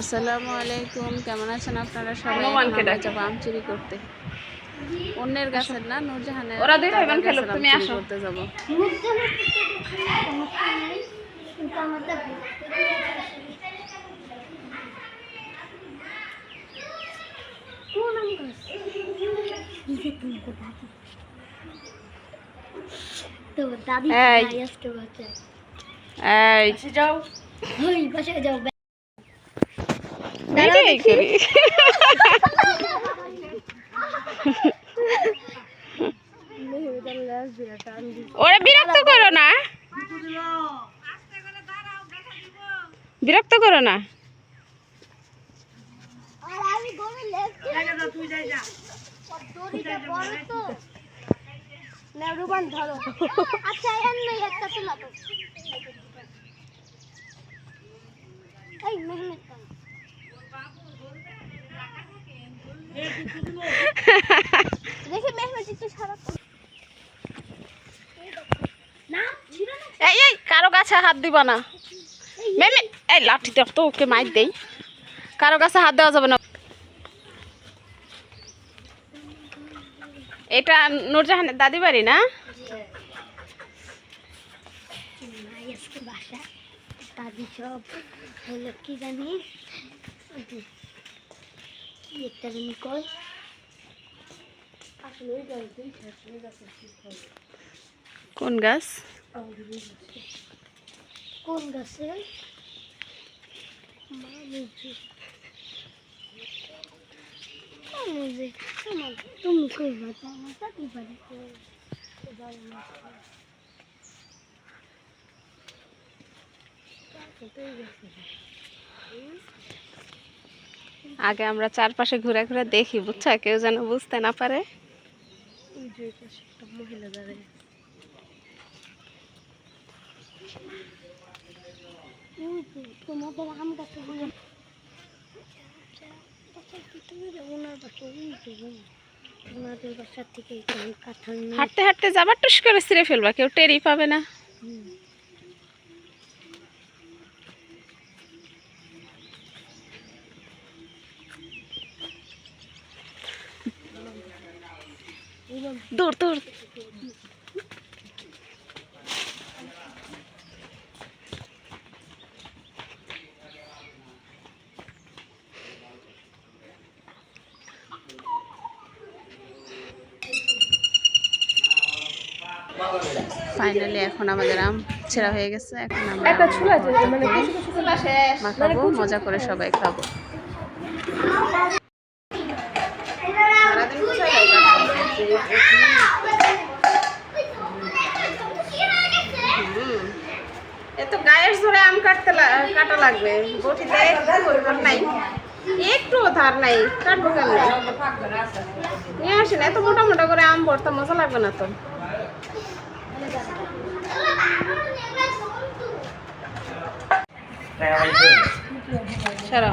আসসালামু আলাইকুম কেমন আছেন আপনারা সবাই? আমরা। যাব আম চুরি করতে। অন্যের গাছের না নূরজাহানের ওরা দুই ভাই বোন খেলো, তুমি আসো। করতে যাব। দাদি এই। আজকে বাচ্চা এই। যাও। ওই পাশে যাও। এটাই করি ওরা বিরক্ত করো না বিরক্ত করো না আর আমি গরু লেফট তুই যাই যা দড়িটা বড় তো না রুবান ধরো আচ্ছা এর নেই একটা তো লাগো এই এই এই কারও গাছে হাত দিবা না। মেমে এই লাঠি দেখ তো ওকে মাইর দেই। কারও গাছে হাত দেওয়া যাবে না। এটা নূরজাহানের দাদি বাড়ি না? বাসা দাদি সব হলো কি জানি? কি একটা কয় কোন গাছ? কোন গেছে আগে আমরা চারপাশে ঘুরে ঘুরে দেখি বুঝছ? কেউ যেন বুঝতে না পারে। হাঁটতে হাঁটতে যাবার টুস করে ছিঁড়ে ফেলবা কেউ টেরি পাবে না। দূর দূর। ফাইনালি এখন আমাদের আম ছেঁড়া হয়ে গেছে। এখন আমরা একটা ছোলা মানে কিছু কিছু ছোলা শেষ মজা করে সবাই খাব সারাদিন কোথায় তো গায়ের জোরে আম কাটতে কাটা লাগবে। বটিতে নাই। একটু ধার নাই কাটবো কেমন? নিয়ে আসেন এত মোটা মোটা করে আম ভর্তা মজা লাগবে না তো। সারা।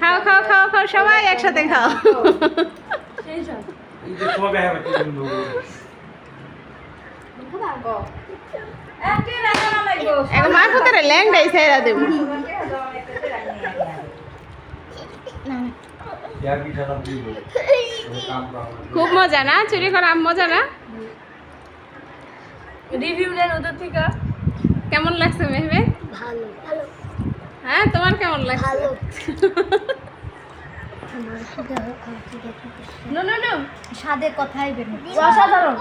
খাও খাও খাও খাও সবাই একসাথে খাও মা কোথায় ল্যাংটাই সারা দিব খুব মজা না চুরি করা মজা না রিভিউ দেন ওদের থেকে কেমন লাগছে মেহবে ভালো ভালো হ্যাঁ তোমার কেমন লাগছে? ভালো। আমার সাথে খাওয়া নো নো নো স্বাদে কথাই বেরো অসাধারণ